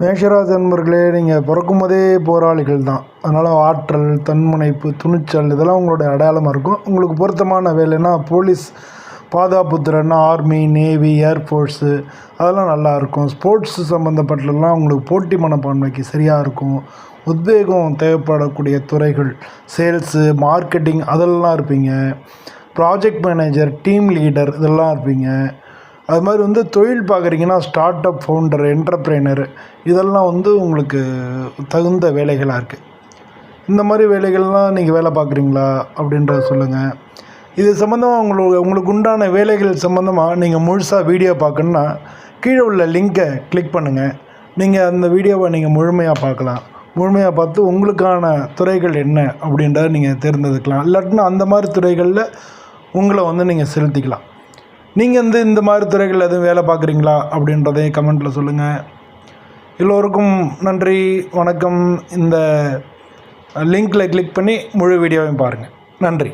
மேஷராசி நண்பர்களே நீங்கள் பிறக்கும் போதே போராளிகள் தான். அதனால் ஆற்றல் தன்முனைப்பு துணிச்சல் இதெல்லாம் உங்களுடைய அடையாளமாக இருக்கும். உங்களுக்கு பொருத்தமான வேலைன்னா போலீஸ் பாதுகாப்புத்துறைன்னா ஆர்மி நேவி ஏர்ஃபோர்ஸு அதெல்லாம் நல்லாயிருக்கும் ஸ்போர்ட்ஸ் சம்மந்தப்பட்டலாம் உங்களுக்கு போட்டி மனப்பான்மைக்கு சரியாக இருக்கும். உத்வேகம் தேவைப்படக்கூடிய துறைகள் சேல்ஸு மார்க்கெட்டிங் அதெல்லாம் இருப்பீங்க. ப்ராஜெக்ட் மேனேஜர் டீம் லீடர் இதெல்லாம் இருப்பீங்க. அது மாதிரி வந்து தொழில் பார்க்குறீங்கன்னா ஸ்டார்ட் அப் ஃபவுண்டர் என்டர்ப்ரைனரு இதெல்லாம் வந்து உங்களுக்கு தகுந்த வேலைகளாக இருக்குது இந்த மாதிரி வேலைகள்லாம் நீங்கள் வேலை பார்க்குறீங்களா அப்படின்றத சொல்லுங்கள் இது சம்மந்தமாக உங்களுக்கு உங்களுக்கு உண்டான வேலைகள் சம்மந்தமாக நீங்கள் முழுசாக வீடியோ பார்க்கணுன்னா கீழே உள்ள லிங்க்கை கிளிக் பண்ணுங்கள் நீங்கள் அந்த வீடியோவை நீங்கள் முழுமையாக பார்க்கலாம். முழுமையாக பார்த்து உங்களுக்கான துறைகள் என்ன அப்படின்றத நீங்கள் தேர்ந்தெடுக்கலாம் இல்லாட்டினா அந்த மாதிரி துறைகளில் உங்களை வந்து நீங்கள் செலுத்திக்கலாம். நீங்கள் வந்து இந்த மாதிரி துறைகள் எதுவும் வேலை பார்க்குறீங்களா அப்படின்றதையும் கமெண்ட்டில் சொல்லுங்கள் எல்லோருக்கும் நன்றி வணக்கம். இந்த லிங்க்கில் கிளிக் பண்ணி முழு வீடியோவையும் பாருங்கள் நன்றி.